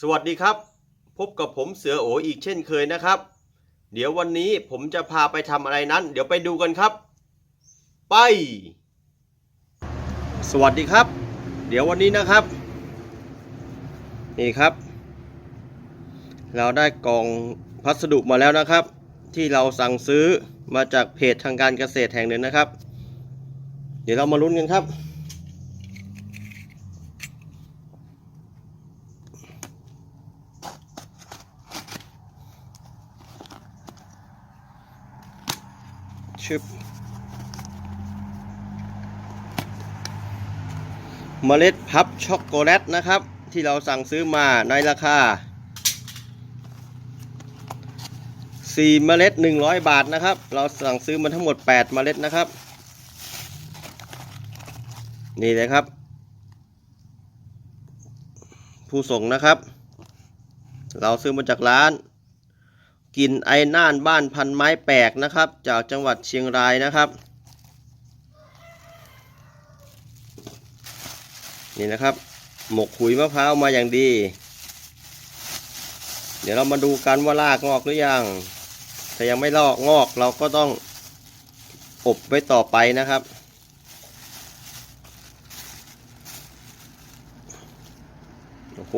สวัสดีครับ พบกับผมเสือโออีกเช่นเคยนะครับ เดี๋ยววันนี้ผมจะพาไปทำอะไรนั้น เดี๋ยวไปดูกันครับ ไป สวัสดีครับ เดี๋ยววันนี้นะครับ นี่ครับ เราได้กล่องพัสดุมาแล้วนะครับ ที่เราสั่งซื้อมาจากเพจทางการเกษตรแห่งหนึ่งนะครับ เดี๋ยวเรามาลุ้นกันครับ ชึบเมล็ดพับช็อกโกแลตนะครับ ที่เราสั่งซื้อมาในราคา 4 เมล็ด 100 บาทนะครับ เราสั่งซื้อมาทั้งหมด 8 เมล็ดนะครับ นี่เลยครับ ผู้ส่งนะครับ เราซื้อมาจากร้าน กินไอ้น่านบ้านพันไม้แปลกนะครับ จากจังหวัดเชียงรายนะครับ นี่นะครับ หมกขุยมะพร้าวมาอย่างดี เดี๋ยวเรามาดูกันว่าลากงอกหรือยังถ้ายังไม่ลอกงอกเราก็ต้องอบไว้ต่อไปนะครับโอ้โห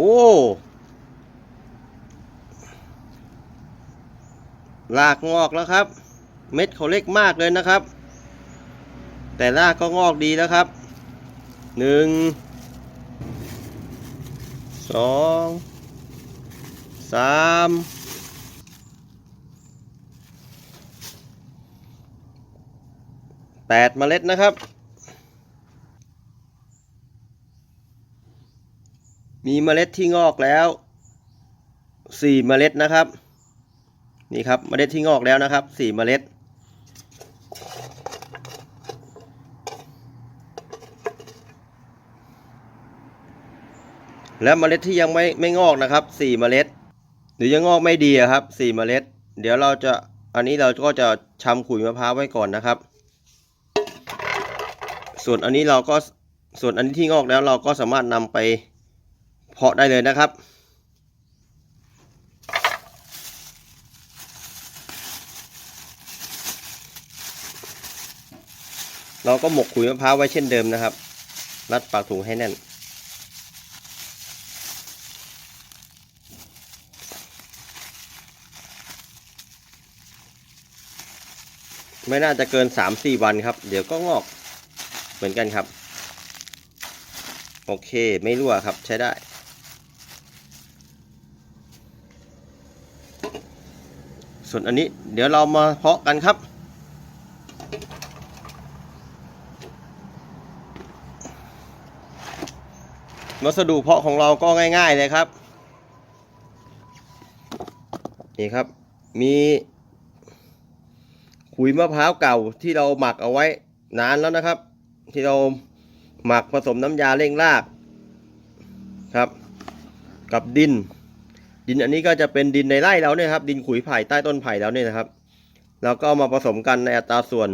รากงอกแล้วครับ เม็ดเขาเล็กมากเลยนะครับ แต่รากก็งอกดีแล้วครับหนึ่งสองสามแปดเมล็ดนะครับ มีเมล็ดที่งอกแล้วสี่เมล็ดนะครับ นี่ครับเมล็ดที่งอกแล้วนะครับสี่เมล็ด และเมล็ดที่ยังไม่ไม่งอกนะครับสี่เมล็ด หรือยังงอกไม่ดีครับสี่เมล็ด เดี๋ยวเราจะอันนี้เราก็จะชำขุยมะพร้าวไว้ก่อนนะครับ ส่วนอันนี้เราก็ส่วนอันนี้ที่งอกแล้วเราก็สามารถนำไปเพาะได้เลยนะครับ เราก็หมกขุยมะพร้าวไว้เช่นเดิมนะครับ รัดปากถุงให้แน่น ไม่น่าจะเกิน 3-4 วันครับ เดี๋ยวก็งอกเหมือนกันครับ โอเคไม่รั่วครับใช้ได้ ส่วนอันนี้เดี๋ยวเรามาเพาะกันครับ วัสดุเพาะของเราก็ง่าย ๆเลยครับนี่ครับมีขุยมะพร้าวเก่าที่เราหมักเอาไว้นานแล้วนะครับ ที่เราหมักผสมน้ำยาเร่งรากครับ กับดิน ดินอันนี้ก็จะเป็นดินในไร่เราเนี่ยครับดินขุยไผ่ใต้ต้นไผ่แล้วเนี่ยนะครับเราก็เอามาผสมกันในอัตราส่วน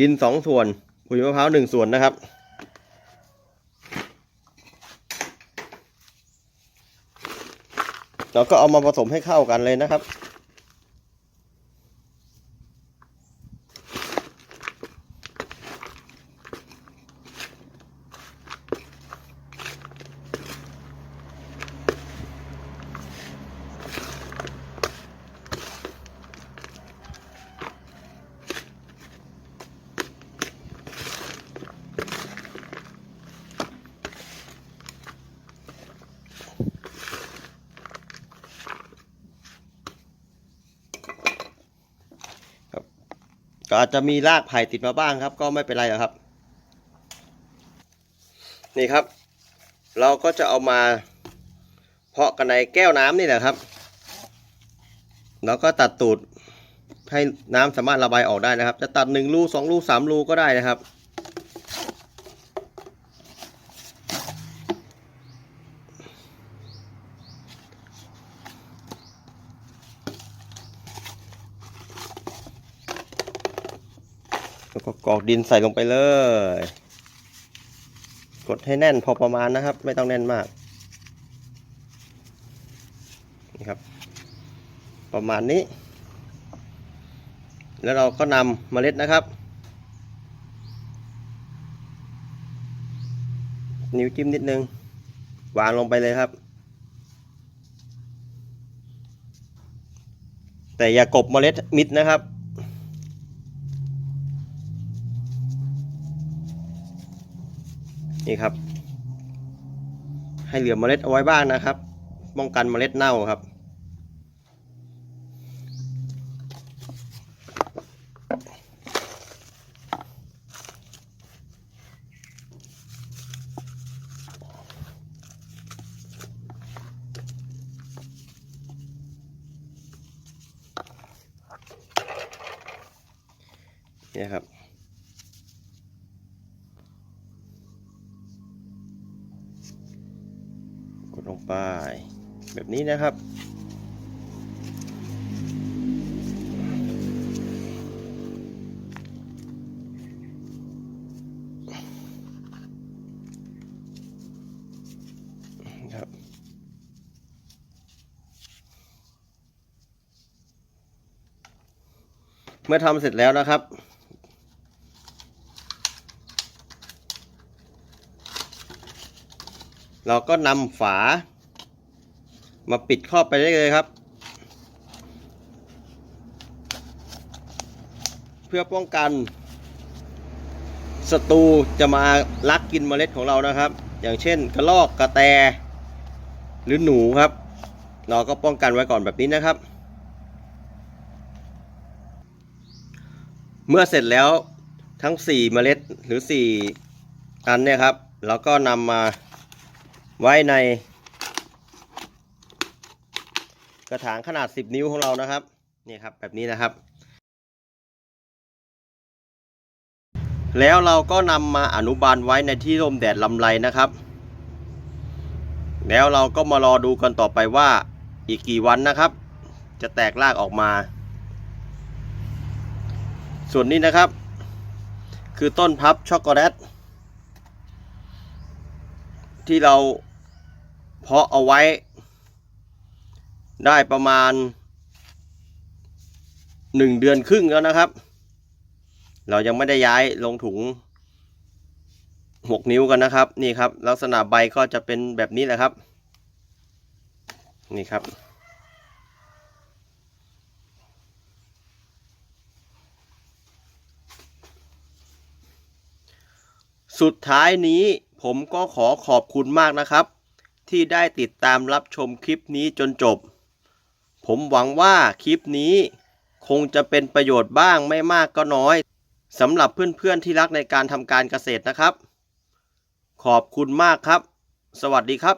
ดินสองส่วนขุยมะพร้าวหนึ่งส่วนนะครับ เราก็เอามาผสมให้เข้ากันเลยนะครับ ก็อาจจะมีรากไผ่ติดมาบ้างครับ ก็ไม่เป็นไรหรอกครับ นี่ครับ เราก็จะเอามาเพาะกันในแก้วน้ำนี่แหละครับแล้วก็ตัดตูดให้น้ำสามารถระบายออกได้นะครับ จะตัดหนึ่งรูสองรูสามรูก็ได้นะครับ ก็กรอกดินใส่ลงไปเลย กดให้แน่นพอประมาณนะครับ ไม่ต้องแน่นมาก นี่ครับ ประมาณนี้ แล้วเราก็นำเมล็ดนะครับ นิ้วจิ้มนิดนึง วางลงไปเลยครับ แต่อย่ากบเมล็ดมิดนะครับ นี่ครับ ให้เหลือเมล็ดเอาไว้บ้างนะครับ ป้องกันเมล็ดเน่าครับ เนี่ยครับ กดลงไป แบบนี้นะครับ ครับ เมื่อทำเสร็จแล้วนะครับเราก็นำฝา มาปิดครอบไปได้เลยครับ เพื่อป้องกันศัตรูจะมาลักกินเมล็ดของเรานะครับ อย่างเช่นกระรอกกระแต หรือหนูครับ เราก็ป้องกันไว้ก่อนแบบนี้นะครับ เมื่อเสร็จแล้วทั้ง 4 เมล็ดหรือ 4 อันเนี่ยครับ เราก็นำมาไว้ใน ก ระถางขนาด 10 นิ้วของเรานะครับ นี่ครับแบบนี้นะครับ แล้วเราก็นำมาอนุบาลไว้ในที่ร่มแดดลำไรนะครับ แล้วเราก็มารอดูกันต่อไปว่าอีกกี่วันนะครับ จะแตกรากออกมา ส่วนนี้นะครับ คือต้นพับช็อกโกแลตที่เราเพาะเอาไว้ ได้ประมาณหนึ่งเดือนครึ่งแล้วนะครับ เรายังไม่ได้ย้ายลงถุงหกนิ้วกันนะครับ นี่ครับ ลักษณะใบก็จะเป็นแบบนี้แหละครับ นี่ครับ สุดท้ายนี้ผมก็ขอขอบคุณมากนะครับ ที่ได้ติดตามรับชมคลิปนี้จนจบ ผมหวังว่าคลิปนี้คงจะเป็นประโยชน์บ้างไม่มากก็น้อยสำหรับเพื่อนๆที่รักในการทำการเกษตรนะครับ ขอบคุณมากครับ สวัสดีครับ